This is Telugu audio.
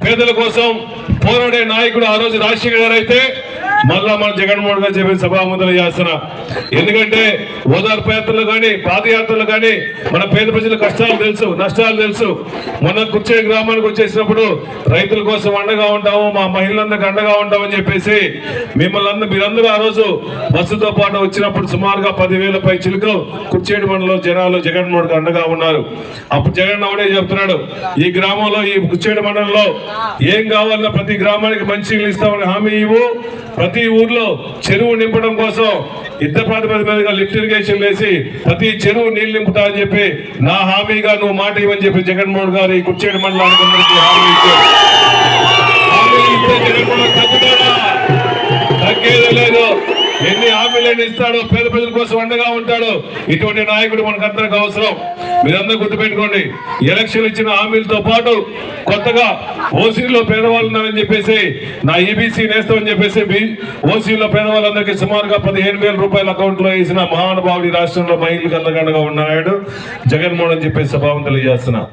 పేదల కోసం పోరాడే నాయకుడు ఆ రోజు రాజశేఖర్ గారు అయితే మళ్ళా మన జగన్మోహన్ గారు చెప్పిన సభాముద్రలు చేస్తున్నా. ఎందుకంటే ఓదార్పు యాత్రలు కానీ పాదయాత్రలు కానీ మన పేద ప్రజల కష్టాలు తెలుసు నష్టాలు తెలుసు. మొన్న కుర్చే గ్రామానికి వచ్చేసినప్పుడు రైతుల కోసం అండగా ఉంటాము మా మహిళలందరికీ అండగా ఉంటామని చెప్పేసి మిమ్మల్ని అందరూ మీరందరూ ఆ రోజు బస్సుతో పాటు వచ్చినప్పుడు సుమారుగా పదివేల పై చిలుకలు కుర్చేడు మండలం జనాలు జగన్మోహన్ గారు అండగా ఉన్నారు. అప్పుడు జగన్ అవడే చెప్తున్నాడు ఈ గ్రామంలో ఈ కుర్చేడు మండలంలో ఏం కావాలన్నా ప్రతి గ్రామానికి మంచి ఇస్తామని హామీ ఇవ్వు ప్రతి ఊర్లో చెరువు నింపడం కోసం యుద్ధ ప్రాతిపదిక మీదుగా లిఫ్ట్ ఇరిగేషన్ వేసి ప్రతి చెరువు నీళ్ళు నింపుతా అని చెప్పి నా హామీగా నువ్వు మాట ఇవ్వని చెప్పి జగన్మోహన్ గారు ఈ కుర్చేడు మండలానికి హామీ ఇచ్చారు. తగ్గేది లేదు. ఎన్ని హామీలను ఇస్తాడో పేద ప్రజల కోసం అండగా ఉంటాడు. ఇటువంటి నాయకుడు మనకందరికి అవసరం. మీరందరూ గుర్తుపెట్టుకోండి ఎలక్షన్ ఇచ్చిన హామీలతో పాటు కొత్తగా ఓసీలో పేదవాళ్ళు ఉన్నారని చెప్పేసి నా ఈబీసీ నేస్తామని చెప్పేసి ఓసీలో పేదవాళ్ళందరికీ సుమారుగా పదిహేను వేల రూపాయల అకౌంట్లో వేసిన మహానుభావుడి రాష్ట్రంలో మహిళలకు అందగండగా ఉన్నాడు జగన్మోహన్ అని చెప్పేసి సభావం తెలియజేస్తున్నా